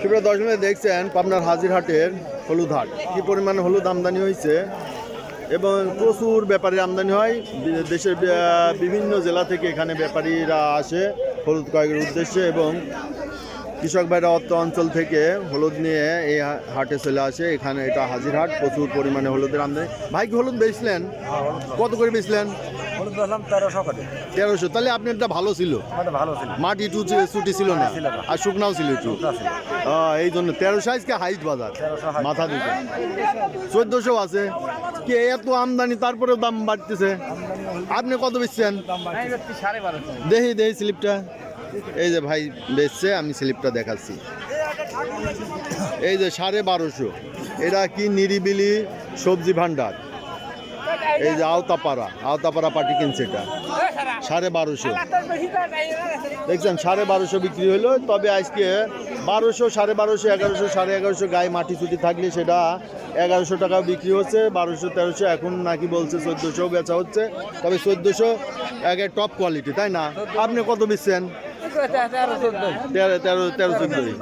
সুপ্রিয় দর্শনে দেখছেন পাবনার হাজিরহাটের হলুদ হাট কি পরিমাণে হলুদ আমদানি হয়েছে এবং প্রচুর ব্যাপারীর আমদানি হয়। দেশের বিভিন্ন জেলা থেকে এখানে ব্যাপারীরা আসে হলুদ ক্রয়ের উদ্দেশ্যে এবং কৃষক ভাইরা অত্র অঞ্চল থেকে হলুদ নিয়ে এই হাটে চলে আসে। এখানে এটা হাজিরহাট প্রচুর পরিমাণে হলুদের আমদানি। ভাই কি হলুদ বেচলেন? কত করে বেচলেন? বেচলাম তেরোশো করে। তেরোশো তাহলে আপনারটা ভালো ছিল। ভালো ছিল। মাটি একটু চু- চুটি ছিল না আর শুকনাও ছিল একটু। এই জন্য তেরো সাইজকে হাইট বাজার মাথা দিতে চোদ্দশো আছে। কে এত আমদানি তারপরেও দাম বাড়তেছে। আপনি কত বেচছেন? দেখি দেখি স্লিপটা। এই যে ভাই বেচছে আমি স্লিপটা দেখাচ্ছি। এই যে সাড়ে বারোশো। এটা কি নিরিবিলি সবজি ভান্ডার এই যে আওতাপাড়া আওতাপাড়া পার্টি কিনছে এটা। সাড়ে বারোশো। দেখছেন সাড়ে বারোশো বিক্রি হলো তবে আজকে বারোশো সাড়ে বারোশো এগারোশো সাড়ে এগারোশো গায়ে মাটি চুটি থাকলে সেটা এগারোশো টাকা বিক্রি হচ্ছে বারোশো তেরোশো এখন নাকি বলছে চোদ্দোশো বেচা হচ্ছে। তবে চোদ্দোশো একে টপ কোয়ালিটি তাই না? আপনি কত বেচছেন? তেরো তেরো তেরো চোদ্দোই।